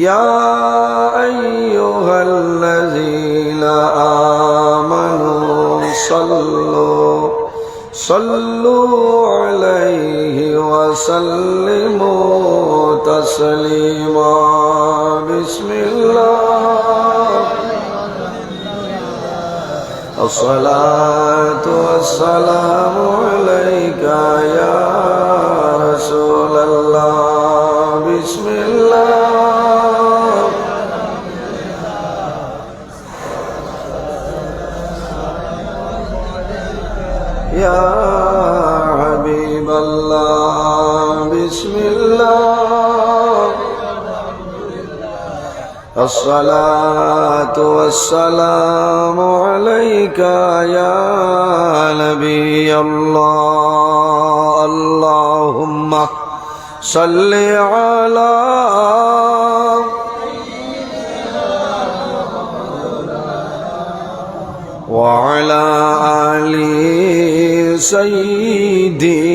يا أيها الذين آمنوا صلوا صلوا عليه وسلموا تسليما بسم الله الصلاة والسلام عليك يا الصلاة والسلام عليك يا نبي الله. اللهم صل على وعلى آل سيدنا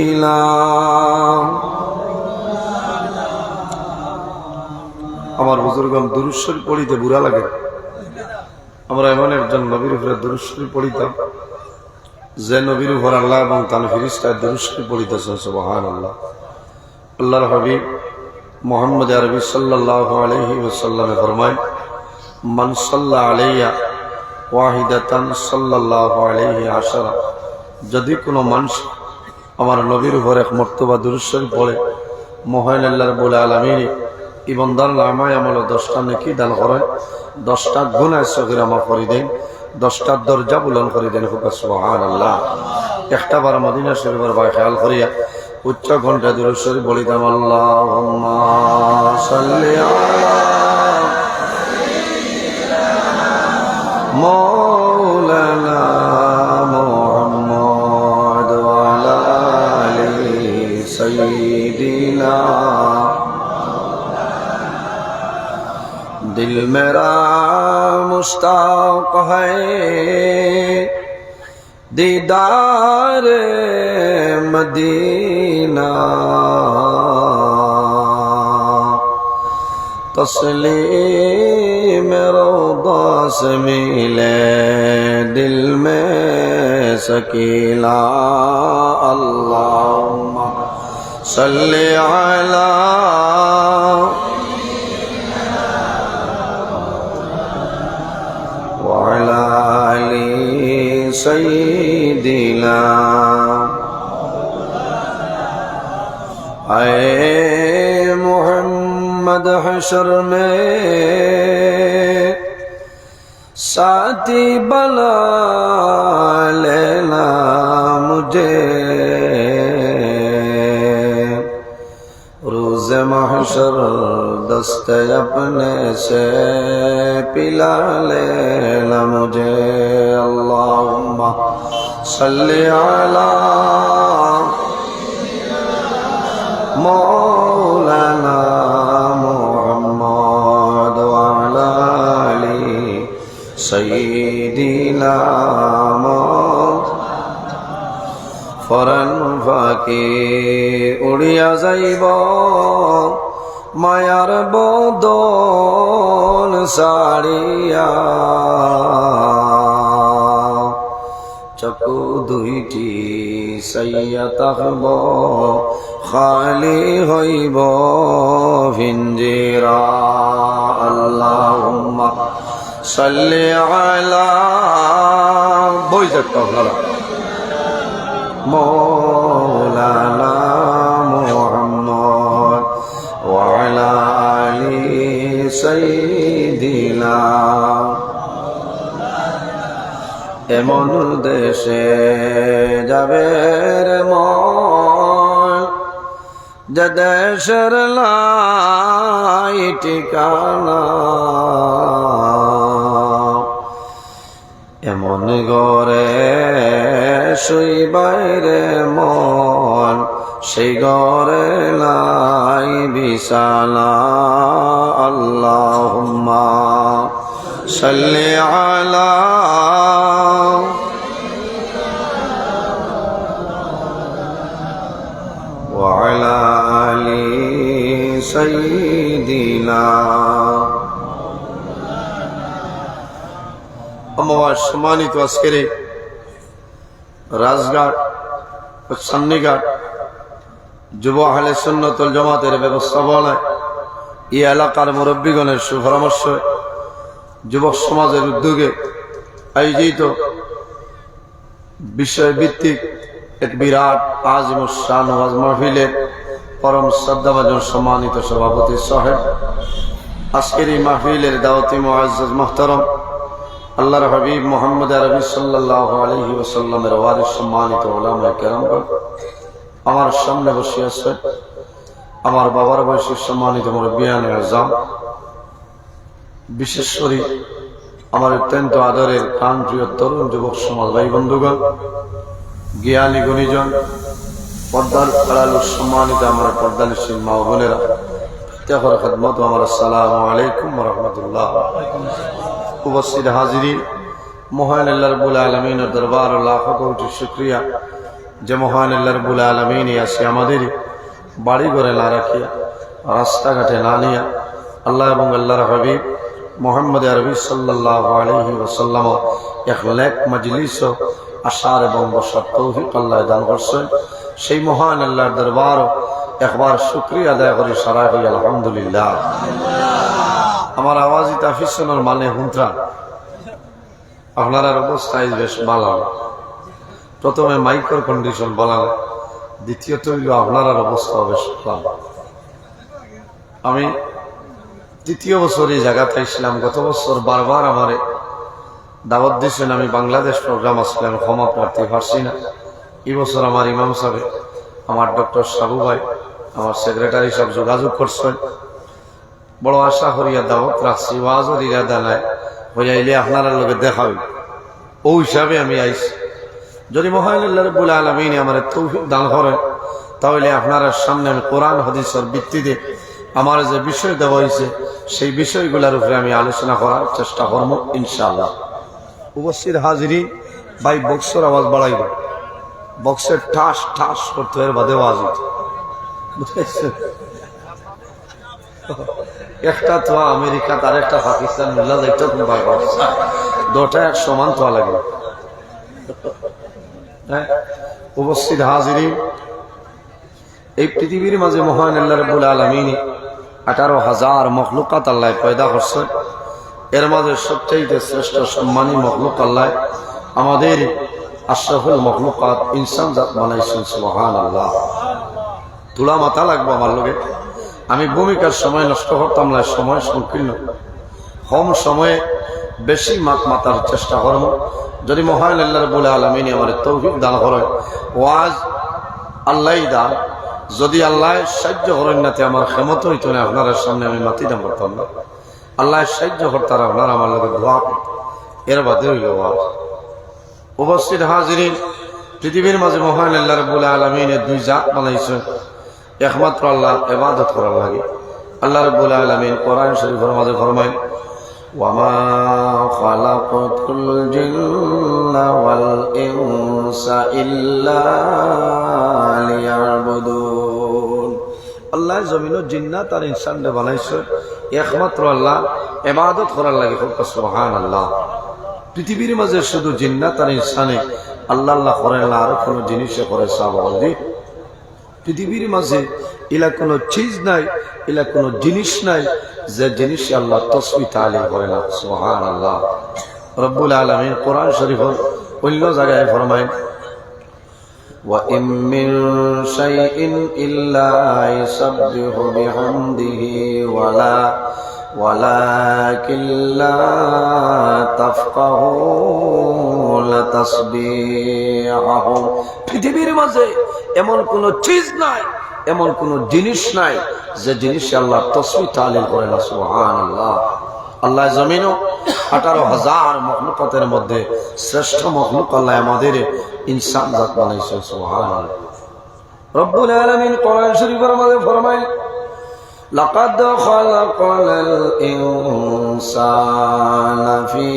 আমার বুজুর্গম দুরুশ্বর পড়িতে বুড়া লাগে। আমরা এমন একজন নবীর উপরে দুরুশ্বরী পড়িতাম, যে নবীর উপর আল্লাহ এবং তার ফিরিস্তায় দুরুশ্বরী পড়িতেছেন সুবহান আল্লাহ আল্লাহর হাবিব মোহাম্মদ আরবি সাল্লাহ আলহি ওসাল্লামে ফরমায়, মান সাল্লাহ আলাইয়া ওয়াহিদাতান সাল্লাহ আলহি আশারা। যদি কোনো মানুষ আমার নবীর উপর এক মর্তবা দুরুশ্বরী পড়ে, মহান আল্লাহর বলে আলমিনী ইমানদার লামায় আমলে দশটা নেকি দান করে, দশটা গুণায় চোখের আমার করে দেন, দশটা দরজা বুলন করে দেন হুকা সোহান আল্লাহ একটা বার মদিনা শরীফের ভাই খেয়াল করিয়া, উচ্চ ঘণ্টা দূর শরীফ বলিতাম আল্লাহ মোহাম্মদ আলী دل میرا مشتاق ہے دیدار مدینہ تسلیم روضہ سے ملے دل میں سکیلا اللہم صلی علیہ سيدنا. اے محمد حشر میں ساتھی بلا لینا مجھے محشر دست اپنے سے پلا لینا مجھے اللہم صلی علی مولانا محمد وعلا علی سیدنا محمد فرن ফাঁকে উড়িয়া যাইব। মায়ার বদন সারিয়া। চকু দুইটি সাইয়া তাকব খালি হইব ভিঞ্জিরা আল্লাহুম্মা সাল্লি আলা বই যাক আপনারা। مولانا محمد وعلى آل سيدنا এমন দেশে যাবে রে মন যে দেশের লাই ঠিকানা এমন গরে শুই বাইরে মন সেই গরে লাই বিশালা আল্লাহুম্মা সাল্লি আলা وعلى آل سيدنا আমার সম্মানিত আজকের রাজঘাট সান্নিঘাট যুব আহলে সুন্নতুল জামাতের ব্যবস্থাপনায় এই এলাকার মুরব্বীগণের সুপরামর্শ যুবক সমাজের উদ্যোগে আয়োজিত বিষয়ভিত্তিক এক বিরাট আজিম শান ওয়াজ মাহফিলের পরম শ্রদ্ধাভাজন সম্মানিত সভাপতি সাহেব। আজকের এই মাহফিলের দাওয়াতি মুআজ্জাজ মুহতারম আল্লাহর হাবিব মোহাম্মদ আরবি সাল্লাল্লাহু আলাইহি ওয়াসাল্লামের ওয়ারিস সম্মানিত ওলামা কেরামগণ আমার সামনে বসে আছে আমার বাবার বয়সী সম্মানিত মুরব্বিয়ান আজম বিশেষ করে আমার অত্যন্ত আদরের প্রাণ প্রিয় তরুণ যুবক সমাজ ভাই বন্ধুগণ জ্ঞানী গণিজন, পর্দার আড়ালু সম্মানিত আমার পর্দানিসীন মা বোনেরা তেহর খেদমত আমার আসসালামু আলাইকুম রহমতুল্লাহ। উপস্থিত হাজিরি মহান আল্লাহ রবুল আলমিনের দরবার লাখ কোটি শুক্রিয়া। যে মহান আল্লাহ রবুল আলমিন আসি আমাদের বাড়ি ঘরে না রাখিয়া, রাস্তাঘাটে না নিয়া, আল্লাহ এবং আল্লাহর হাবিব মোহাম্মদ আরবি সাল্লাহ আলহি ওসাল্লাম এক লেখ মজলিস আশার এবং বসার তৌফিক আল্লাহ দান করছেন। সেই মহান আল্লাহর দরবার একবার শুক্রিয়া আদায় করি সারা হই আলহামদুলিল্লাহ। আমার আওয়াজ তাফিসনের মানে হুন্ত্রা আপনার অবস্থায় বেশ ভালো। প্রথমে মাইক্রো কন্ডিশন বলা দ্বিতীয়ত হইল আপনার অবস্থা বেশ ভালো। আমি তৃতীয় বছর এই জায়গাতে আসলাম। গত বছর বারবার আমারে দাওয়াত দিয়েছেন, আমি বাংলাদেশ প্রোগ্রাম আসলাম, ক্ষমা প্রার্থী পারছি না। এই বছর আমার ইমাম সাহেব, আমার ডক্টর সাবু ভাই, আমার সেক্রেটারি সব যোগাযোগ করছেন। বড় আশা করিয়া দাওয়াত ওয়াজের ইরাদা নাই হইয়া আইলে আপনারা লোকে দেখাবি। ও হিসাবে আমি আইছি। যদি মহান আল্লাহ রব্বুল আলমিন আমার তৌফিক দান করেন, তাহলে আপনারা সামনে আমি কোরআন, হাদিসের ভিত্তিতে আমার যে বিষয় দেওয়া হয়েছে সেই বিষয়গুলোর উপরে আমি আলোচনা করার চেষ্টা করব, ইনশাআল্লাহ। উপস্থিত হাজিরি, ভাই, বক্সের আওয়াজ বাড়াইব। বক্সের ঠাস ঠাস করতে এর বাদে আওয়াজ বুঝতে একটা তো আমেরিকা তার একটা পাকিস্তান মিল্লা ভয় পাচ্ছে দুটা এক সমান তো লাগে। হ্যাঁ? উপস্থিত হাজিরি এই পৃথিবীর মাঝে মহান আল্লাহ রবুল আলমিনী আঠারো হাজার মখলুকাত আল্লাহ পয়দা করছে। এর মাঝে সবচাইতে শ্রেষ্ঠ সম্মানী মখলুক আল্লাহ আমাদের আশরাফুল মখলুকাত ইনসান জাত বানাইছেন সুবহান আল্লাহ তুলা মাথা লাগবো আমার লোকে আমি ভূমিকার সময় নষ্ট করতাম না সময় সংকীর্ণ। কম সময়ে বেশি মাত মাতার চেষ্টা করব। যদি মহান আল্লাহর বলে আলমিনী আমার তৌফিক দান করে ওয়াজ আল্লাহ দান। যদি আল্লাহ সাহায্য করেন নাতে আমার ক্ষমত হইতো না, আপনার সামনে আমি মাতি দাম করতাম না। আল্লাহ সাহায্য করতার আপনার আমার লোকের দোয়া এর বাদে হইল ওয়াজ। উপস্থিত হাজিরিন, পৃথিবীর মাঝে মহান আল্লাহর বলে আলমিনের দুই জাত বানাইছে। একমাত্র আল্লাহ এবাদত করার লাগে আল্লাহ রব্বুল আলমিন কোরআন শরীফের মাঝে ফরমায় وما خلقت الجن والإنس إلا ليعبدون আল্লাহ জমিন জিন্নাত আর ইনসানরে বানাইছে একমাত্র আল্লাহ এবাদত করার লাগে সুবহান আল্লাহ পৃথিবীর মাঝে শুধু জিন্নাত আর ইনসানে আল্লাহ আল্লাহ করেন না আরো কোনো জিনিসে করে সাবদি পৃথিবীর মাঝে এলা কোনো চিজ নাই এলা কোনো জিনিস নাই যে জিনিস আল্লাহ তসবি তালিম করে না সোহান আল্লাহ রব্বুল আলমিন কোরআন শরীফ অন্য জায়গায় ফরমায় وإن من شيء إلا يسبح بحمده ولا ولكن لا تفقهون تسبيحهم পৃথিবীর মাঝে এমন কোন চিজ নাই এমন কোন জিনিস নাই যে জিনিস আল্লাহ তসবি তালিল করে না সুহান আল্লাহ আল্লাহ জমিনও আঠারো হাজার মখলুকতের মধ্যে শ্রেষ্ঠ মখলুক আল্লাহ আমাদের ইনসান জাত বানাইছে সুহান রব্বুল আলমিন কোরআন শরীফের মধ্যে ফরমাই لقد خلقنا الإنسان في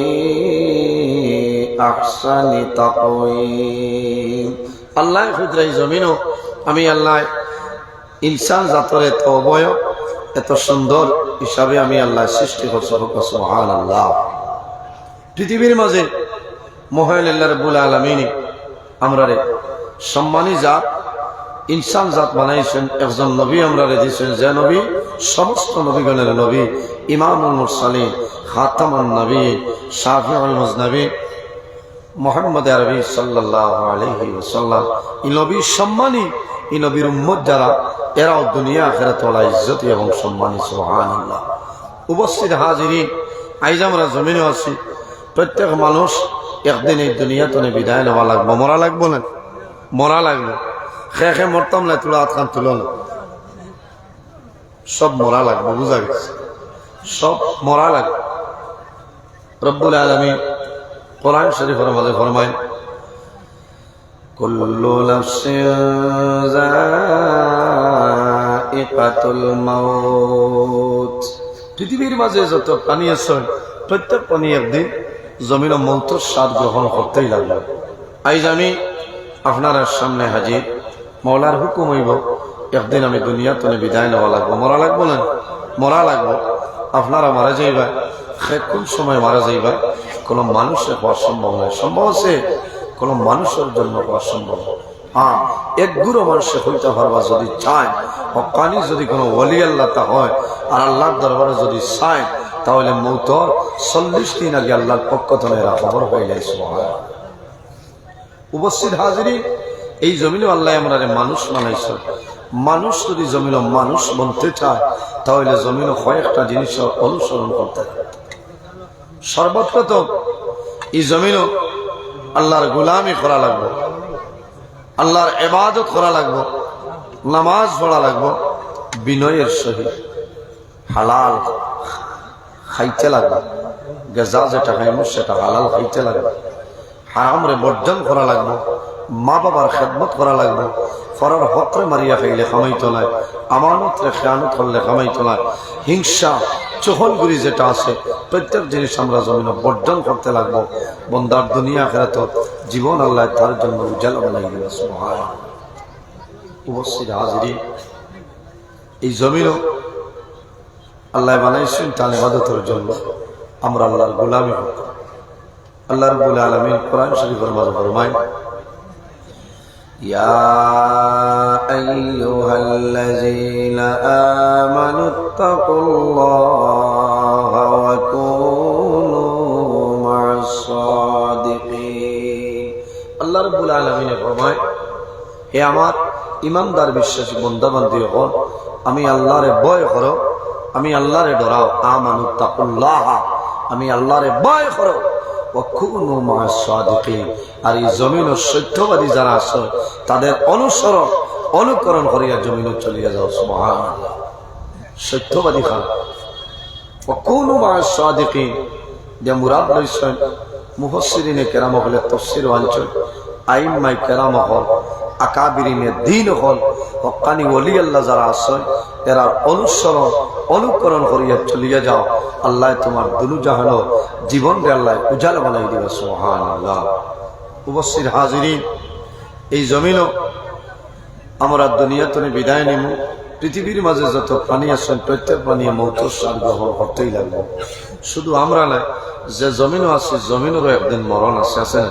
আহসানি তাকওয়িম। আল্লাহ খুদরাই জমিনো আমি আল্লাহ ইনসান এত অবয় এত সুন্দর হিসাবে আমি আল্লাহ সৃষ্টি করছি সুবহান আল্লাহ পৃথিবীর মাঝে মহান আল্লাহ রব্বুল আলামিন আমরারে সম্মানী জাত, ইনসান জাত বানাইছেন, একজন নবী আমরা দিয়েছেন যে নবী, সমস্ত নবীগণের নবী, ইমামুল মুরসালিন, খাতামুন নবী, শাফিউল মুজনবী মোহাম্মদ আরবি সাল্লাহ আলহি ওসাল্লাম এই নবীর সম্মানী, এই নবীর উম্মত যারা, এরাও দুনিয়া, আখেরাত ওলা ইজ্জতি এবং সম্মানী, সুবহানাল্লাহ। উপস্থিত হাজিরিন, আইজ আমরা জমিনে আছি। প্রত্যেক মানুষ একদিন এই দুনিয়াতে বিদায় নেওয়া লাগবো। মরা লাগবো না? মরা লাগবে। খে মরতাম না, তুলা হাত খান তুলো সব মরা লাগবে, বুঝা গেছে। সব মরা লাগবে। রব্বুল আলমী কোরআন শরীফের মাঝে ফরমায়, কুল্লু নাফসিন মাউত। পৃথিবীর মাঝে যত প্রাণী আছে, প্রত্যেক প্রাণী একদিন জমিন মৌতর স্বাদ গ্রহণ করতেই লাগবে আইজ আমি আপনার সামনে হাজির, মৌলার হুকুম হইব, একদিন আমি দুনিয়া তনে বিদায় নেওয়া লাগবো। মরা লাগবো না? মরা লাগবো। আপনারা মারা যাইবা, সে সময় মারা যাইবা? কোনো মানুষের হওয়া সম্ভব নয়। সম্ভব আছে কোনো মানুষের জন্য হওয়া সম্ভব। হ্যাঁ এক গুরু মানুষে হইতে পারবা যদি চায়। হকানি যদি কোনো ওলি আল্লাহ হয় আর আল্লাহর দরবারে যদি চায়, তাহলে মৌতর চল্লিশ দিন আগে আল্লাহর পক্ষ থেকে এরা খবর হয়ে সুবহানাল্লাহ। উপস্থিত হাজিরি, এই জমিনে আল্লাহ আমরা মানুষ বানাইছে। মানুষ যদি জমিন মানুষ বলতে চায়, তাহলে জমিন কয়েকটা জিনিস অনুসরণ করতে হয় তো এই জমিন আল্লাহর গুলামি করা লাগবো। আল্লাহর এবাদত করা লাগবো। নামাজ পড়া লাগবো। বিনয়ের সহিত। হালাল খাইতে লাগবে। গেজা যেটা খাইব সেটা হালাল খাইতে লাগবে। হারামরে বর্জন করা লাগবে। মা বাবার খেদমত করা লাগবে। ফরার হকরে মারিয়া খাইলে খামাই তোলায় আমানত খেয়ানত করলে খামাই তোলায় হিংসা, চহলগুড়ি যেটা আছে, প্রত্যেক জিনিস আমরা জমিন বর্জন করতে লাগবো। বন্দার দুনিয়া খেরাত জীবন আল্লাহ তার জন্য উজালা বানাই সুবহান। উপস্থিত হাজিরি এই জমিনও আল্লাহ বানাইছেন তার ইবাদতের জন্য। আমরা আল্লাহর গোলামি করব আল্লাহ রব্বুল আলামিন কোরআন শরীফের মাঝে ফরমায় يا أيها الذين آمنوا اتقوا الله وكونوا مع الصادقين আল্লাহ রব্বুল আলমিনে ফরমায় হে আমার ইমানদার বিশ্বাসী বন্দাবান্দি হন আমি আল্লাহরে ভয় করো আমি আল্লাহরে ডরাও আমানু তাকুল্লাহ আমি আল্লাহরে ভয় করো ওয়াকুনু মা'আস সাদিকিন। আর এই জমিন ও সত্যবাদী যারা আছে, তাদের অনুসরণ, অনুকরণ করিয়া জমিন চলিয়া যাও, সুবহানাল্লাহ। সত্যবাদী খান। ওয়াকুনু মা'আস সাদিকিন। যে মুরাদ লইছেন মুফসসিরিনে কেরাম হলে তফসির অঞ্চল আইম্মাই কেরাম হল, আকাবিরিনে দিন হল, হকানি ওলি আল্লাহ যারা আছে এরা অনুসরণ অনুকরণ করিয়া চলিয়া যাও। আল্লাহ তোমার দুনু জাহানো জীবন রে আল্লাহ উজাল বানাই দিবে সোহান আল্লাহ উপস্থিত হাজিরিন, এই জমিনও আমরা দুনিয়া তুমি বিদায় নিব পৃথিবীর মাঝে যত প্রাণী আছেন, প্রত্যেক প্রাণী মৌতর গ্রহণ করতেই লাগবে। শুধু আমরা নাই যে জমিনও আছে, জমিনেরও একদিন মরণ আছে আছে?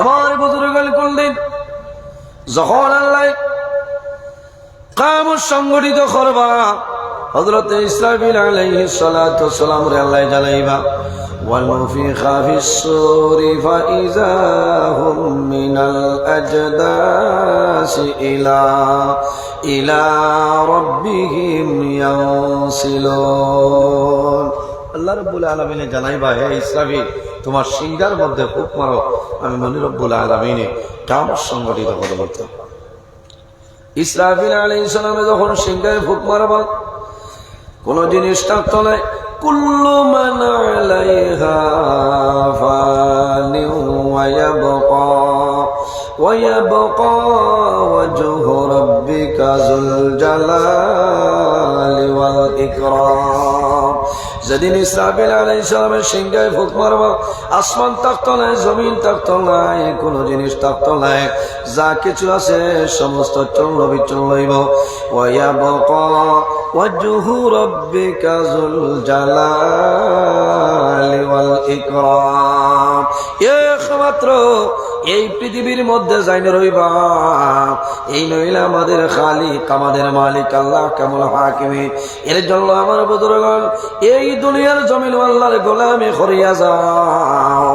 আমার বুজুর্গ করলেন যখন আল্লাহ কাম সংগঠিত করবা হজরত ইসলামিল আলাইহি সালাতু সালাম রে আল্লাহ জানাইবা والنفخ في الصور فإذا هم من الأجداث إلى إلى ربهم ينسلون আল্লাহ রব্বুল আলমিনে জানাইবা হে ইসলামী তোমার সিংহার মধ্যে হুক মারো আমি মনি রব্বুল আলমিনে কাম সংগঠিত করে দিত ইসরাফিল আলী ইসলামে যখন সিংহায় ফুক মারবা কোন জিনিস থাকতো নাই কুল্লু যেদিন ইসরাফিল আলাইহিস সালামের সিংহায় ফুক মারবা, আসমান থাকতো নাই জমিন থাকতো নাই কোনো জিনিস থাকতো নাই যা কিছু আছে সমস্ত চল বিচল লইব ওয়া ইয়াবকা وجه ربك ذو الجلال والإكرام একমাত্র এই পৃথিবীর মধ্যে যাই না রইবা এই নইলে আমাদের খালিক আমাদের মালিক আল্লাহ কেমন হাকিমি এর জন্য আমার বুজুর্গণ এই দুনিয়ার জমিন আল্লাহর গোলামি করিয়া যাও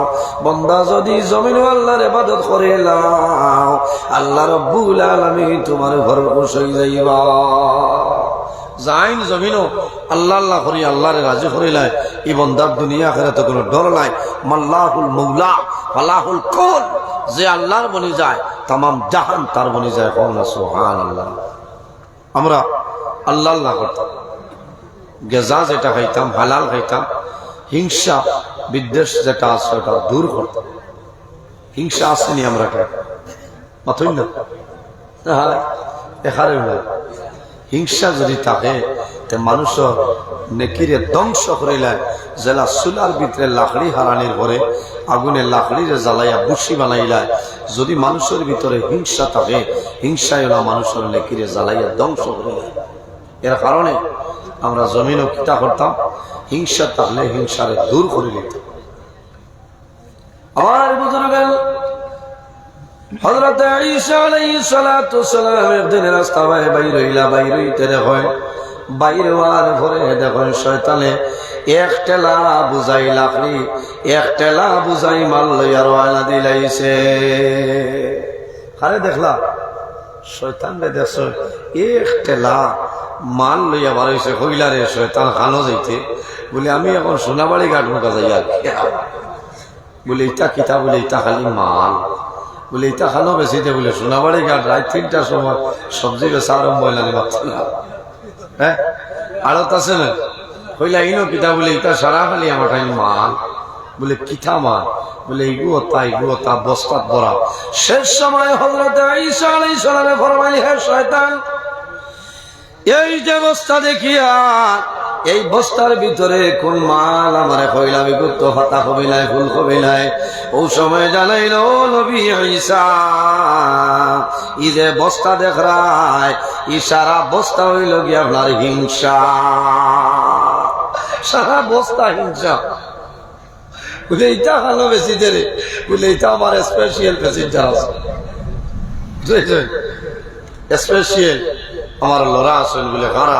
বন্দা যদি জমিন আল্লাহর ইবাদত করে লাও আল্লাহ রব্বুল আলামিন তোমার ঘর বসে যাইবা জাইন জমিনও আল্লাহ আল্লাহ করি, আল্লাহরে রাজি করিলাই এই বন্দার দুনিয়া আখেরা তো কোনো ডর নাই। মাল্লাহুল মৌলা, ফালাহুল কল। যে আল্লাহর বনি যায়, তামাম জাহান তার বনি যায় কখন সোহান আল্লাহ আমরা আল্লাহ আল্লাহ করতাম। গেজা যেটা খাইতাম, হালাল খাইতাম, হিংসা, বিদ্বেষ যেটা আছে ওটা দূর করতাম। হিংসা আসেনি আমরা কে মাথই না? হ্যাঁ এখানে হিংসা যদি থাকে, তে মানুষ নেকিরে ধ্বংস করিলে জেলা চুলার ভিতরে লাকড়ি হারানির পরে আগুনে লাকড়িরে জ্বালাইয়া বুসি বানাইলায় যদি মানুষের ভিতরে হিংসা থাকে, হিংসায় ওলা মানুষের নেকিরে জ্বালাইয়া ধ্বংস করিলায় এর কারণে আমরা জমিনও কিতা করতাম, হিংসা থাকলে হিংসারে দূর করে নিতাম আমার বুজুর্গ হযরত সালাম একদিন রাস্তা বাই বাইর হইলা বাইর হইতে দেখেন বাইর হওয়ার পরে দেখেন শয়তানে এক টেলা বুঝাই লাকড়ি এক টেলা বুঝাই মাল লইয়া রওনা দিলাইছে। আরে দেখলা, শয়তান রে দেখছ এক টেলা মাল লইয়া বার হইছে হইলা রে শয়তান খানো যাইতে। বলে, আমি এখন সোনাবাড়ি ঘাট মুখা যাইয়া বলে ইটা কিতা বলে ইটা খালি মাল। বলে ইটা খানো বেশি দে বলে সোনাবাড়ি ঘাট রাত তিনটার সময় সবজি বেচা আরম্ভ হইলানি মাত্র হ্যাঁ? আড়ত আছে না? কইলা, ইনো পিতা বলে ইটা সারা খালি আমার খালি মা বলে কিথা মা বলে ইগুও তা ইগুও তা, বস্তাত ভরা শেষ সময় হজরত ঈসা আলাইহিস সালামে ফরমাইলি হে শয়তান, এই যে বস্তা দেখিয়া এই বস্তার ভিতরে কোন মাল? আমার কইলাম গুপ্ত ফাতা কবিলায়, ফুল কবিলায়। ও সময় জানাইল নবী ঈসা, ই যে বস্তা দেখ রায় ই সারা বস্তা হইল গিয়ে আপনার হিংসা। সারা বস্তা হিংসা। বলে, এইটা ভালো বেশি দেরে? বলে, এইটা আমার স্পেশাল প্যাসেঞ্জার আছে। স্পেশাল আমার লড়া আছেন বলে খারা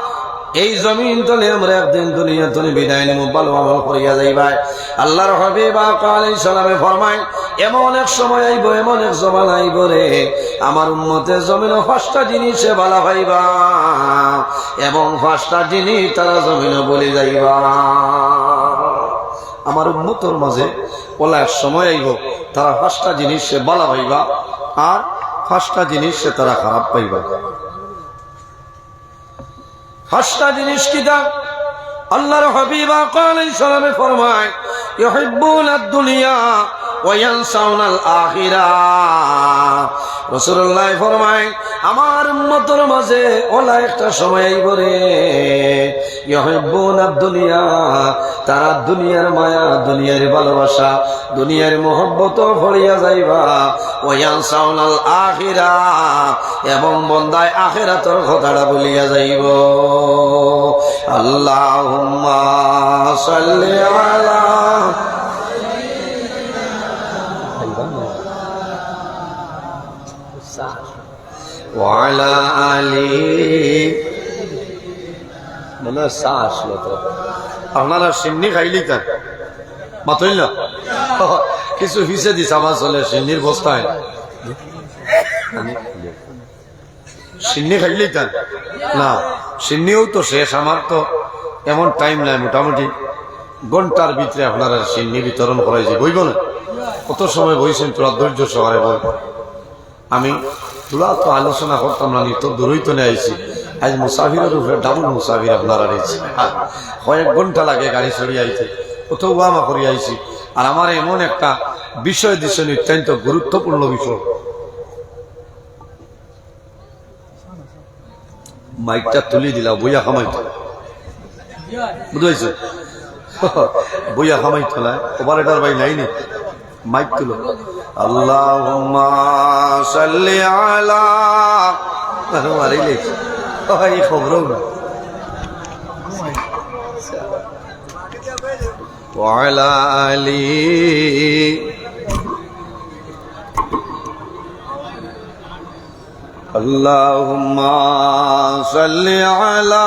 এই জমিন তলে আমরা একদিন দুনিয়া তলে বিদায় নিব ভালো আমল করিয়া যাইবাই। আল্লাহর হাবিব আলাইহিস সালামে ফরমায়, এমন এক সময় আইব, এমন এক জমান আইব রে, আমার উম্মতে জমিন পাঁচটা জিনিসে ভালা পাইবা এবং পাঁচটা জিনিস তারা জমিন বলে যাইবা। আমার উম্মতর মাঝে ওলা এক সময় আইব, তারা পাঁচটা জিনিস সে বালা পাইবা আর পাঁচটা জিনিস সে তারা খারাপ পাইবা। পাঁচটা জিনিস কি দা আল্লাহর হাবিবা কালাই সালামে ফরমায় ইউহিব্বুন আদ-দুনিয়া ওয়া ইয়ানসাউনা আল-আখিরা রাসূলুল্লাহ ফরমায়, আমার উম্মতের মাঝে ওলা একটা সময় আইব রে। ইউহিব্বুন আদ-দুনিয়া তারা দুনিয়ার মায়া, দুনিয়ার ভালোবাসা, দুনিয়ার মোহব্বত ভরিয়া যাইবা। ওয়া ইয়ানসাউনা আল-আখিরা এবং বন্দায় আখিরাতের কথাটা বলিয়া যাইব। আল্লাহ সাল্লি আলা وعلى آله মনে হয় চা আসলো তো আপনারা সিন্নি খাইলি তার মাতইল না কিছু হিসে দিস আমার চলে সিন্নির বস্তায় সিন্নি খাইলি তার না সিন্নিও তো শেষ আমার তো এমন টাইম নাই মোটামুটি ঘন্টার ভিতরে আপনারা সিন্নি বিতরণ করাই যে বইব না কত সময় বইছেন তোরা ধৈর্য সহকারে বই আমি তো আলোচনা করতাম না নি তো দূরই তো আইছি। আজ মুসাফিরের উপরে ডাবল মুসাফির আপনারা রয়েছে। কয়েক ঘণ্টা লাগে গাড়ি চড়িয়ে আইতে। কত ওয়ামা করি আইছি। আর আমার এমন একটা বিষয় দিচ্ছেন অত্যন্ত গুরুত্বপূর্ণ বিষয়। মাইকটা তুলি দিলা বইয়া খামাইতো। বুঝতে বইয়া খামাইতো না ওভারেটার ভাই নাইনি মাইক তুলো আল্লাহুম্মা সাল্লি আলা মারি লেখি এই খবরও না وعلى آله اللهم صل على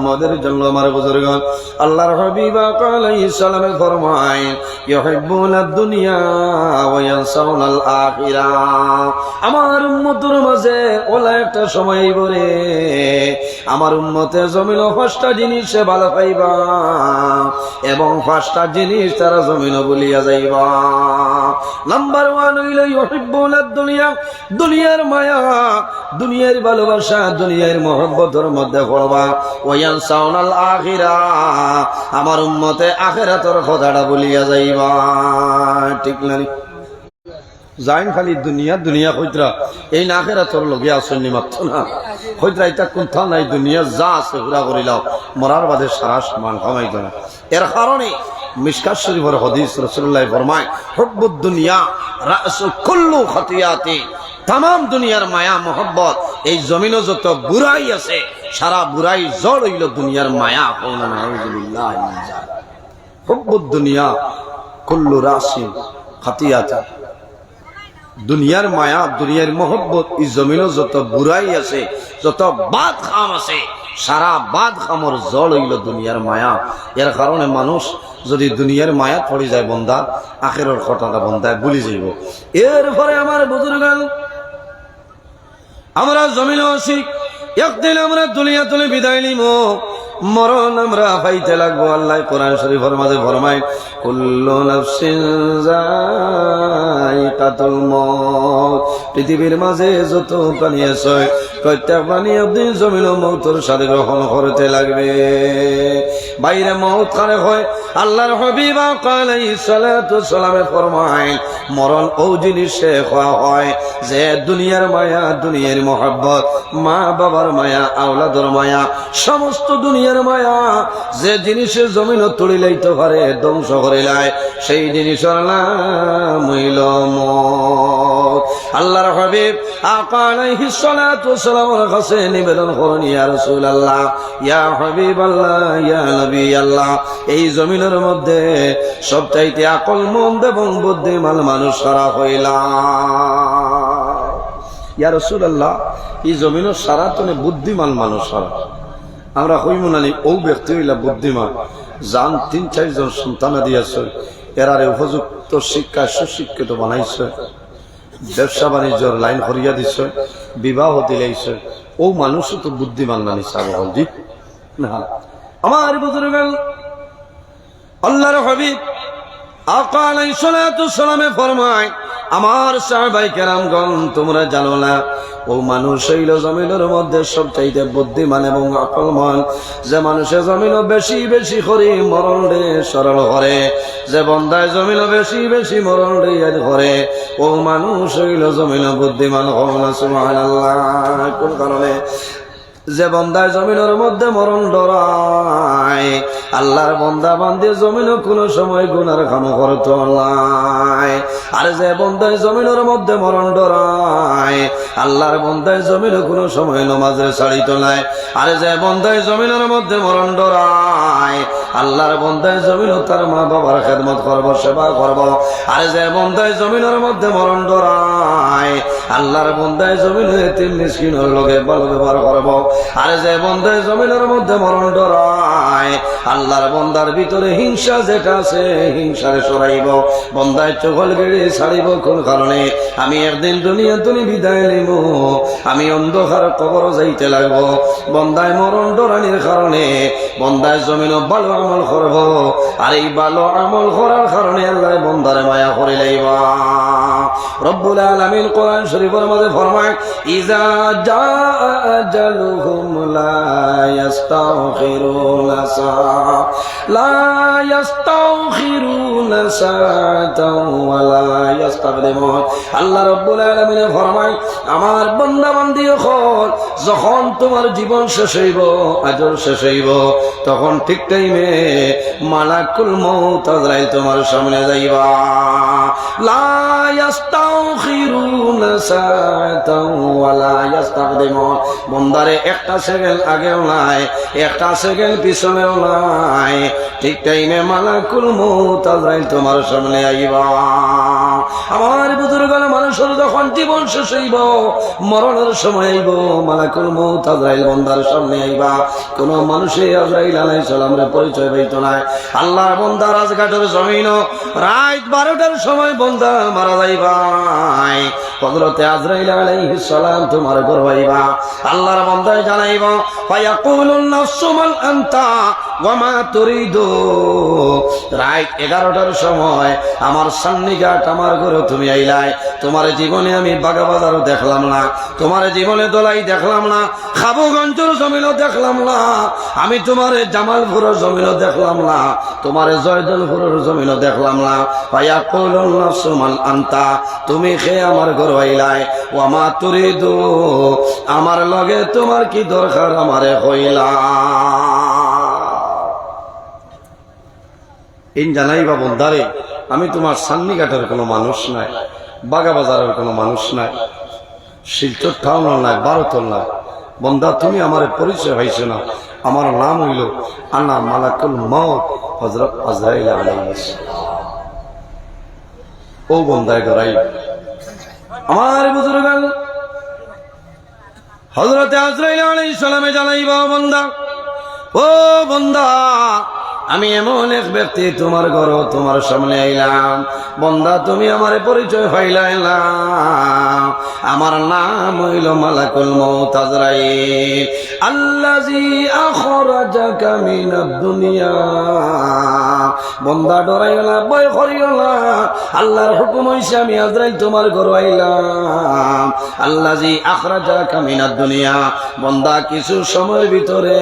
মোহাম্মদের জন্য, আমার বুজুর্গ আল্লাহর হাবিবা আলাইহিস ফরমায়, ইউহিব্বুনা দুনিয়া ওয়া ইয়ানসাউনাল আখিরা আমার উম্মতের মাঝে ওলা একটা সময় বলে আমার উম্মতের জমিন পাঁচটা জিনিস ভালো পাইবা, এবং পাঁচটা জিনিস তারা জমিন বলিয়া যাইবা। নাম্বার ওয়ান হইল, ইউহিব্বুনা দুনিয়া। দুনিয়ার মায়া, দুনিয়ার ভালোবাসা, দুনিয়ার মহব্বতের মধ্যে পড়বা। ওয়ান আখিরা আমার উম্মতে আখেরাতর কথাটা বলিয়া যাইবা। ঠিক না যাইন খালি দুনিয়া দুনিয়া কইতরা এই না আখেরাতর লগে আসেননি মাত্র না। কইতরা এটা কোনথা নাই, দুনিয়া যা আছে ঘুরা করিলাও মরার বাদে সারা সমান কামাইতো না। এর কারণে মিসকাত শরীফের হদিস রসুল্লাহ ফরমায়, হব্বুদ দুনিয়া রাসু কুল্লু খতিয়াতি। তাম দুনিয়ার মায়া, মোহব্বত, এই জমিনও যত বুড়াই আছে, সারা বুড়াই জড় হইল দুনিয়ার মায়া কুল্লু রাশি খাতিয়াতা। দুনিয়ার মায়া, দুনিয়ার মোহব্বত, এই জমিনও যত বুড়াই আছে, যত বাদ খাম আছে, সারা বাদ খামর জল হইল দুনিয়ার মায়া। এর কারণে মানুষ যদি দুনিয়ার মায়া পড়ে যায় বন্দা আখের কথাটা বন্দায় ভুলি যাইব। এরপরে আমার বুজুর্গ আমরা জমিন আছি একদিন আমরা দুনিয়া তুলে বিদায় নিব মরণ আমরা পাইতে লাগবো, আল্লাহ কোরআন শরীফের মাঝে ফরমাই কুল্লু নাফসিন যায়কাতুল মউত পৃথিবীর মাঝে যত প্রাণী আছে প্রত্যেক প্রাণী একদিন জমিন মৌতর সাথে গ্রহণ করতে লাগবে? বাইরে মৌত কারে হয়? আল্লাহর হবিবা কালাই সালাতু সালামে ফরমায়, মরণ ও জিনিসে খাওয়া হয়, যে দুনিয়ার মায়া, দুনিয়ার মহব্বত, মা বাবার মায়া, আওলাদর মায়া, সমস্ত দুনিয়ার মায়া, যে জিনিসের জমিন তুলিলাইতে পারে ধ্বংস করিলায় সেই জিনিসের নাম হইল মত আল্লাহর হাবিব, আকালাইহি সালাতু সালামের কাছে নিবেদন করুন ইয়া রাসূলুল্লাহ, ইয়া হাবিব আল্লাহ ইয়া নবী আল্লাহ এই জমিনের মধ্যে সবচাইতে আকল মন্দ এবং বুদ্ধিমান মানুষ সারা হইলা। ইয়া রাসূলুল্লাহ, এই জমিনের সারা তনে বুদ্ধিমান মানুষ সারা আমরা হইমুনানি ও ব্যক্তি হইলা বুদ্ধিমান। যান তিন চারজন সন্তান দিয়েছে এরারে উপযুক্ত শিক্ষা, সুশিক্ষিত বানাইছে। ব্যবসা বাণিজ্যর লাইন করিয়া দিছে, বিবাহ দিলাইছে। ও মানুষও তো বুদ্ধিমান নানি সাবহল জি না। আমার বুজুর্গ আল্লাহর হাবিব আকাল সালামে ফরমায় আমার সাহাবাই কেরামগণ, তোমরা জানো না। ও মানুষ হইল জমিনের মধ্যে সবচাইতে বুদ্ধিমান এবং আকলমান। যে মানুষের জমিন বেশি বেশি করে মরণ রে সরল করে। যে বন্দায় জমিন বেশি বেশি মরণ রে করে। ও মানুষ হইল জমিন বুদ্ধিমান হল না, সুবহানাল্লাহ। কোন কারণে? যে বন্দায় জমিনের মধ্যে মরণ ডরায়, আল্লাহর বন্দা বান্ধে জমিনও কোনো সময় গুনার কাম করত নাই। আরে যে বন্ধায় জমিনের মধ্যে মরণ ডরায়, আল্লাহর বন্ধায় জমিন কোনো সময় নমাজের শাড়ি তোলায় আরে যে বন্ধায় জমিনের মধ্যে মরণ ডরায়, আল্লাহর বন্ধায় জমিন তার মা বাবার খেদমত করব, সেবা করব। আরে যে বন্ধায় জমিনের মধ্যে মরণ ডরায়, আল্লাহর বন্ধায় জমিন তিন মিসকিনের লগে ভালো ব্যবহার করব। আরে যে বন্ধায় জমিনের মধ্যে মরণ ডরায়, আল্লাহর বন্দার ভিতরে হিংসা যেটা আছে, হিংসারে সরাইব, বন্দায় চোখল গেড়ে ছাড়িব কোন কারণে? আমি একদিন দুনিয়া তুমি বিদায় নিব, আমি অন্ধকার কবর যাইতে লাগবো। বন্দায় মরণ ডরানির কারণে, বন্দায় জমিন ভালো আমল করব, আর এই ভালো আমল করার কারণে আল্লাহ বন্দারে মায়া করে লাইবা। রব্বুল আলামিন কোরআন শরীফের মধ্যে ফরমায়, ইজা জা আজালুহুম লা ইয়াস্তাখিরুনা সা লা ইয়াস্তাখিরুনা সাআতাও ওয়া লা ইয়াস্তাকদিমুন আল্লাহ রব্বুল আলামিন ফরমায়, আমার বান্দা বান্দি যখন তোমার জীবন শেষ হইব আজর শেষ হইব, তখন ঠিক টাইমে মালাকুল আজরাইল তোমার সামনে যাইবা। লা ইয়াস্তাখিরুনা সাআতাও ওয়া লা ইয়াস্তাকদিমুন বন্দারে একটা সেকেন্ড আগেও নাই, একটা সেকেন্ড পিছনেও নাই। ঠিক টাইমে মালাকুল মৌত আজরাইল তোমার সামনে আইবা। আমার বুজুর্গ মানুষের যখন জীবন শেষ হইব, মরণের সময় আইব, মালাকুল মৌত আজরাইল বন্দার সামনে আইবা। কোন মানুষে আজরাইল আলাই সালামের পরিচয় পাইত নাই আল্লাহর বন্দা রাজঘাটের জমিন রাত বারোটার সময় বন্দা মারা তোমার আল্লাহর বন্দায় জানাইব ওয়া মা তুরিদু। রাত 11টার সময় আমার সান্নিঘাট আমার ঘরে তুমি আইলাই। তোমার জীবনে আমি বাগা বাজারও দেখলাম না, তোমার জীবনে দলাই দেখলাম না, খাবুগঞ্জের জমিনও দেখলাম না, আমি তোমার জামালপুরের জমিনও দেখলাম না, তোমার জয়দলপুরের জমিনও দেখলাম না। ভাইয়া কইল সুমান আন্তা, তুমি খে আমার ঘর হইলাই ও আমা তুরি দু আমার লগে তোমার কি দরকার আমারে হইলা? ইন জানাইবা বন্দারে, আমি তোমার সান্নিঘাটের কোনো মানুষ নাই বাগা বাজারের কোনো মানুষ নাই, শিলচর টাউন নাই বারোতল নাই। বন্দা, তুমি আমার পরিচয় হয়েছে না, আমার নাম হইল আন্না মালাকুল আজরাইল ও বন্দায় গড়াই আমার বুজুর্গ হজরতে আজরাইল আলাইহিস সালামে জানাইবা বন্দা, ও বন্দা আমি এমন এক ব্যক্তি তোমার ঘর, তোমার সামনে আইলাম। বন্দা, তুমি আমার পরিচয় হইলাইলাম আমার নাম হইল মালাকুল মৌত আজরাইল। আল্লাজি দুনিয়া। বন্দা, ডরাইও না, ভয় করিও আল্লাহর হুকুম হইছে আমি আজরাইল তোমার ঘর আইলাম। আল্লাজি আখরাজাকা মিনাদ দুনিয়া। বন্দা, কিছু সময়ের ভিতরে